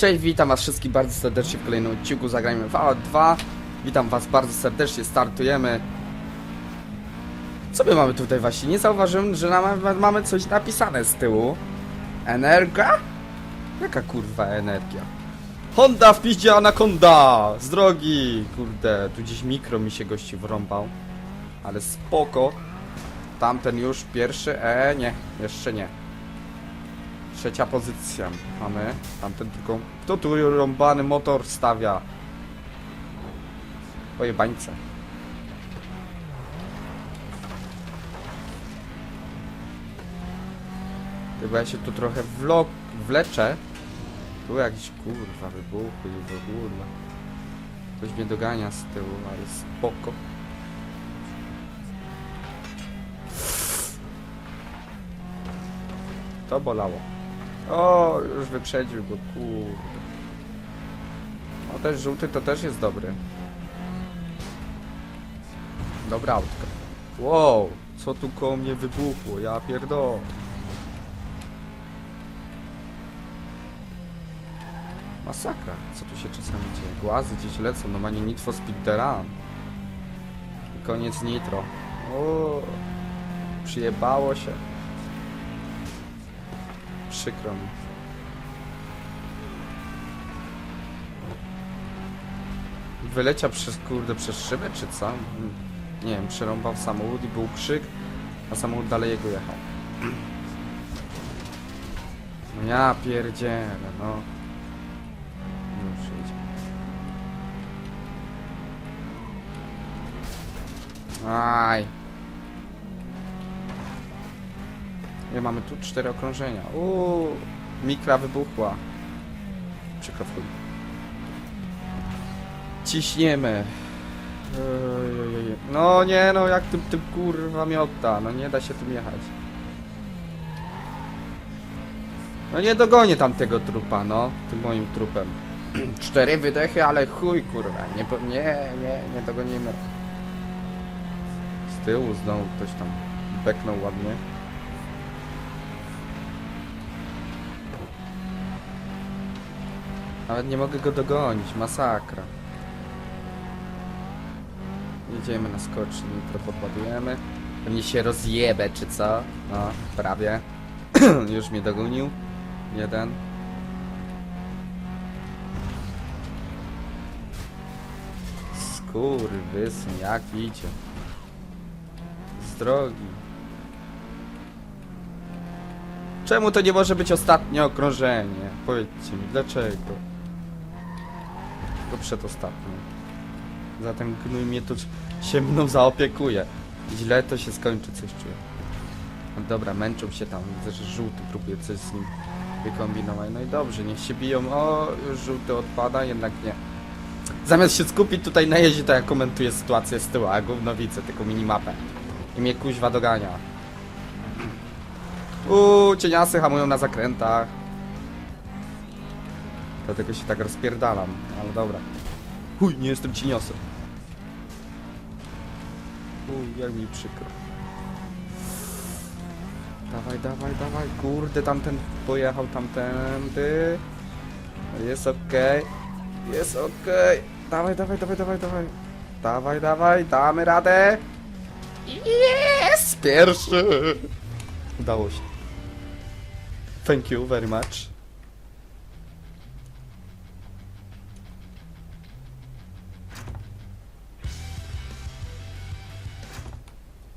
Cześć, witam was wszystkich bardzo serdecznie w kolejnym odcinku Zagrajmy w AO 2 Witam was bardzo serdecznie, startujemy Co my mamy tutaj właśnie? Nie zauważyłem, że mamy coś napisane z tyłu Energia? Jaka kurwa energia? Honda w piździe Anaconda! Z drogi! Kurde, tu gdzieś mikro mi się gości wrąbał Ale spoko Tamten już pierwszy, e nie, jeszcze nie Trzecia pozycja mamy. Tamten tylko... Kto tu rąbany motor stawia? Pojebańce. Chyba ja się tu trochę wlo... wleczę. Tu jakieś kurwa wybuchy i w ogóle. Ktoś mnie dogania z tyłu, ale spoko. To bolało. O, już wyprzedził go, kurde. O, też żółty to też jest dobry. Dobra autka. Wow, co tu koło mnie wybuchło, ja pierdolę. Masakra, co tu się czasami dzieje. Głazy gdzieś lecą, normalnie for Speed The Run. I koniec nitro. O, przyjebało się. Przykro mi. Wyleciał przez kurde przez szybę czy co? Nie wiem, przerąbał samochód i był krzyk, a samochód dalej jego jechał. No ja pierdzielę, no. Już idzie. Aj. Nie mamy tu cztery okrążenia. Uuu, mikra wybuchła. Przykro w chuj. Ciśniemy. No nie no, jak tym, tym kurwa miota. No nie da się tym jechać. No nie dogonię tamtego trupa, no. Tym moim trupem. Cztery wydechy, ale chuj kurwa. Nie, nie, nie, nie dogonimy. Z tyłu znowu ktoś tam beknął ładnie. Nawet nie mogę go dogonić, masakra. Jedziemy na skoczni, nitro podładujemy. Pewnie się rozjebę, czy co? No, prawie. Już mnie dogonił. Jeden. Skurwysyn, jak idzie. Z drogi. Czemu to nie może być ostatnie okrążenie? Powiedzcie mi, dlaczego? To przedostatnie. Zatem gnój mnie tu się mną zaopiekuje. Źle to się skończy, coś czuję. No dobra, męczą się tam, widzę, że żółty próbuje coś z nim wykombinować. No i dobrze, niech się biją. O, już żółty odpada, jednak nie. Zamiast się skupić tutaj na jeździe, to ja komentuję sytuację z tyłu, a gówno widzę tylko minimapę. I mnie kuźwa dogania. Uuu, cieniasy hamują na zakrętach. Dlatego się tak rozpierdalam, ale dobra. Chuj, nie jestem cieniosem. Uj, jak mi przykro. Dawaj, dawaj, dawaj, kurde, tamten pojechał tamtędy. Jest okej, jest okej. Dawaj, dawaj, dawaj, dawaj, dawaj. Dawaj, dawaj, damy radę. Jest! Pierwszy! Udało się. Thank you very much.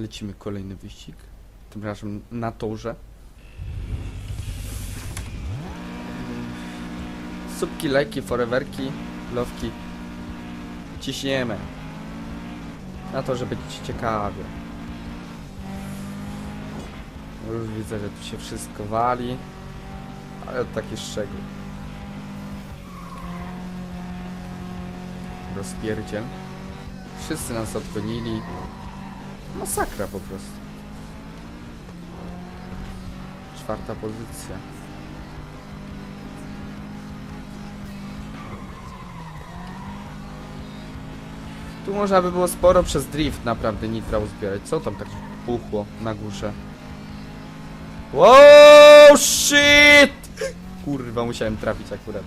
Lecimy kolejny wyścig. Tym razem na torze. Subki, lajki, foreverki, lowki. Ciśniemy. Na to, żeby ci ciekawie. Już widzę, że tu się wszystko wali. Ale taki szczegół. Rozpierdziel. Wszyscy nas odgonili. Masakra po prostu. Czwarta pozycja. Tu można by było sporo przez drift naprawdę nitra uzbierać. Co tam tak puchło na górze? Wow, shit! Kurwa, musiałem trafić akurat.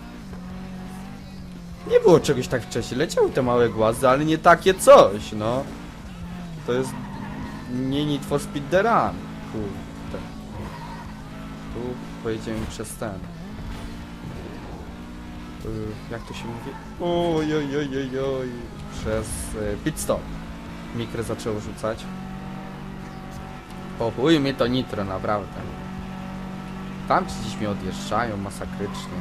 Nie było czegoś tak wcześniej. Leciały te małe głazy, ale nie takie coś, no. To jest nie Need for Speed The Run. Kurde. Tu pojedziemy przez ten. Y, Jak to się mówi? Oj, oj, oj, oj, oj. Przez y, pit stop. Mikro zaczęło rzucać. Po chuj mnie to nitro, naprawdę. Tam ci dziś mnie odjeżdżają masakrycznie.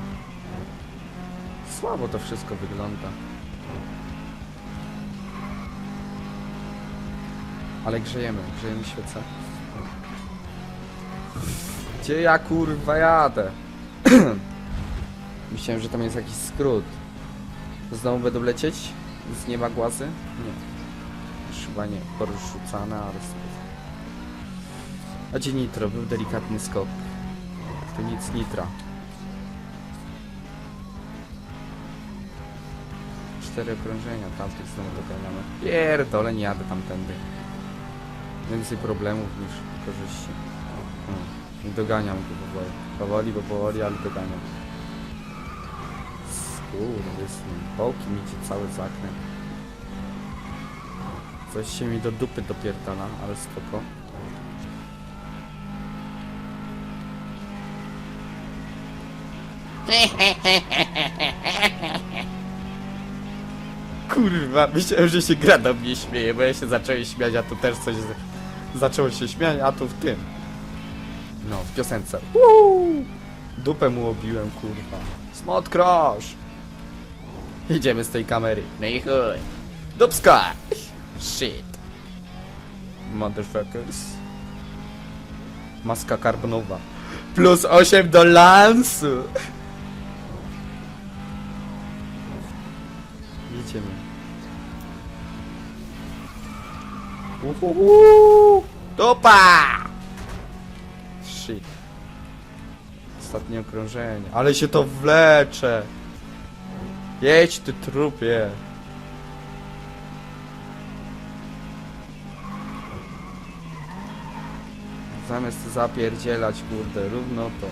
Słabo to wszystko wygląda. Ale grzejemy, grzejemy świecę. Gdzie ja kurwa jadę? Myślałem, że tam jest jakiś skrót. Znowu będą lecieć z nieba głazy? Nie. Chyba nie. Porzucane, ale sobie. A gdzie nitro? Był delikatny skok. Tu nic nitra. Cztery okrążenia, tamtych znowu doganiamy. Pierdolę, nie jadę tamtędy. Więcej problemów niż korzyści. Hmm. Doganiam go powoli. Powoli, bo powoli, ale doganiam. Skurwysyn. Połki mi idzie cały zakręt. Coś się mi do dupy dopierdala, ale spoko. Kurwa, myślałem, że się gra do mnie śmieje, bo ja się zacząłem śmiać, a tu też coś z... zaczęło się śmiać, a tu w tym. No, w piosence. Uuu! Dupę mu obiłem, kurwa. Smot crush! Idziemy z tej kamery. No i chuj. Dupska! Shit. Motherfuckers. Maska karbonowa. Plus 8 do lansu! Jedziemy. Uhuhu! Dupa! Shit. Ostatnie okrążenie. Ale się to wlecze! Jedź ty trupie! Zamiast zapierdzielać, kurde, równo to.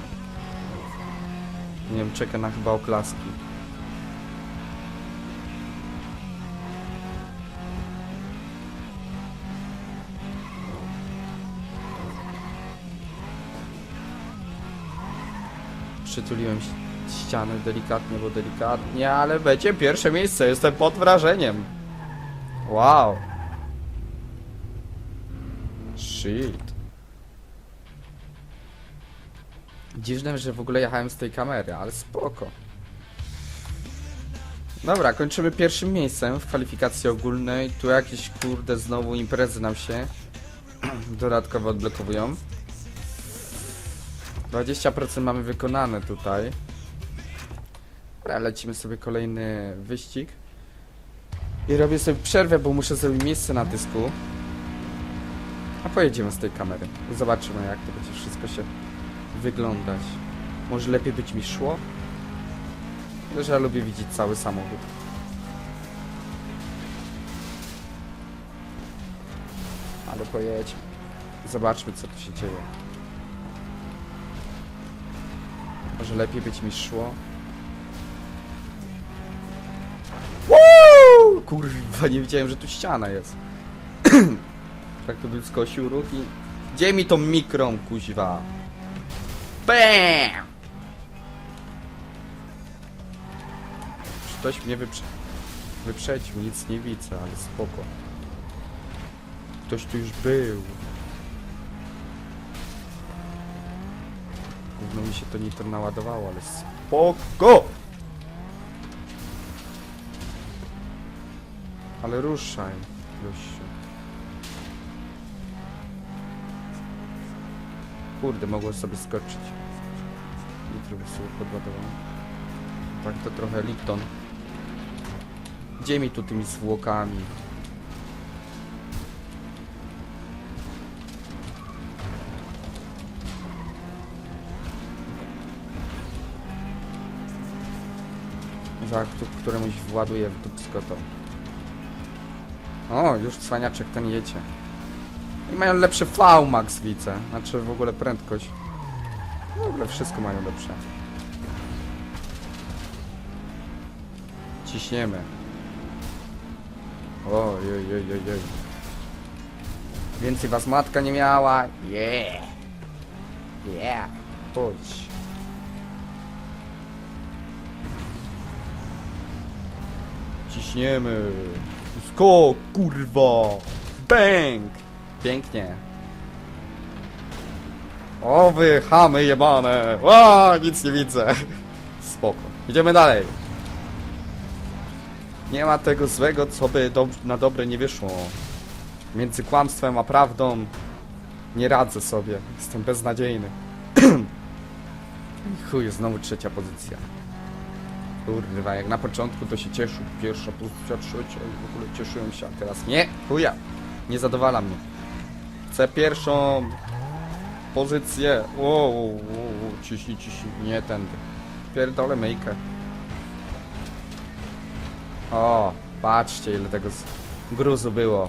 Nie wiem, czeka na chyba oklaski. Przytuliłem ścianę delikatnie, bo delikatnie, ale będzie pierwsze miejsce, jestem pod wrażeniem. Wow. Shit. Dziwne, że w ogóle jechałem z tej kamery, ale spoko. Dobra, kończymy pierwszym miejscem w kwalifikacji ogólnej. Tu jakieś kurde znowu imprezy nam się dodatkowo odblokowują. 20% mamy wykonane tutaj. Dobra, lecimy sobie kolejny wyścig. I robię sobie przerwę, bo muszę zrobić miejsce na dysku. A pojedziemy z tej kamery. Zobaczymy jak to będzie wszystko się wyglądać. Może lepiej być mi szło? Też ja lubię widzieć cały samochód. Ale pojedźmy. Zobaczmy co tu się dzieje. Może lepiej być mi szło? Woo! Kurwa, nie wiedziałem, że tu ściana jest. tak to bym skosił ruch i... Gdzie mi tą mikrą, kuźwa? BAM! Ktoś mnie wyprze... wyprzedził, nic nie widzę, ale spoko. Ktoś tu już był. Gówno mi się to nitro naładowało, ale spoko! Ale ruszaj, gościu. Kurde, mogło sobie skoczyć. Nitro by sobie podładował. Tak to trochę Lipton. Gdzie mi tu tymi zwłokami? Za któ- któremuś właduje w dupsko to. O, już cwaniaczek ten jedzie. I mają lepszy V-Max widzę. Znaczy w ogóle prędkość. W ogóle wszystko mają lepsze. Ciśniemy. Oj, oj, oj, oj, oj. Więcej was matka nie miała. Yeah. Yeah. Chodź. Ciśniemy. Skok, kurwa. Bang. Pięknie. O wy chamy jebane. Ła, nic nie widzę. Spoko. Idziemy dalej. Nie ma tego złego, co by dob- na dobre nie wyszło. Między kłamstwem a prawdą nie radzę sobie. Jestem beznadziejny. Chuj, znowu trzecia pozycja. Kurwa, jak na początku to się cieszył. Pierwsza pozycja, trzecia i w ogóle cieszyłem się, a teraz nie. Chuja. Nie zadowala mnie. Chcę pierwszą pozycję. Wow, ciśnij, ciśnij. Nie tędy. Pierdolę myjkę. O, patrzcie ile tego gruzu było.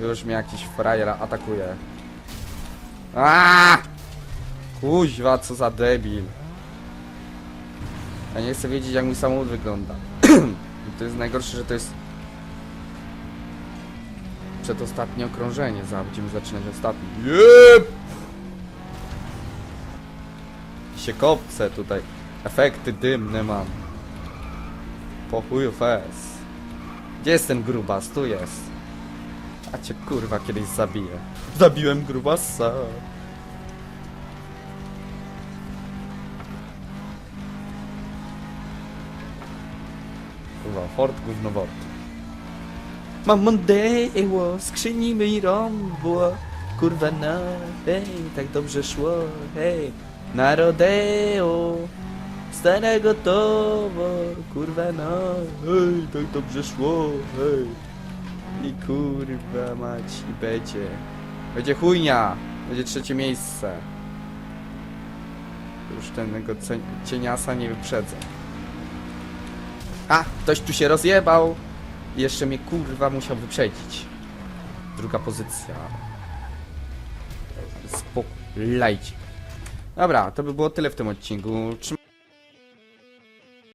Już mnie jakiś frajer atakuje. Aaaa! Kuźwa, co za debil. Ja nie chcę wiedzieć jak mój samochód wygląda. To jest najgorsze, że to jest przedostatnie okrążenie. Zaraz będziemy zaczynać ostatnie. Jep! się kopce tutaj. Efekty dymne mam. Po chuju fez. Gdzie jest ten grubas? Tu jest. A cię kurwa kiedyś zabiję. Zabiłem grubasa. Kurwa, Ford gówno. Mam Mondeo, skrzyni mi rąbło. Kurwa no, hej, tak dobrze szło, hej. Na rodeo, stara gotowo, kurwa no, hej, tak dobrze szło, hej. I kurwa mać, i będzie. Będzie chujnia, będzie trzecie miejsce. Już tego cieniasa nie wyprzedzę. A, ktoś tu się rozjebał. Jeszcze mnie kurwa musiał wyprzedzić. Druga pozycja. Spokój. Dobra, to by było tyle w tym odcinku. Trzymaj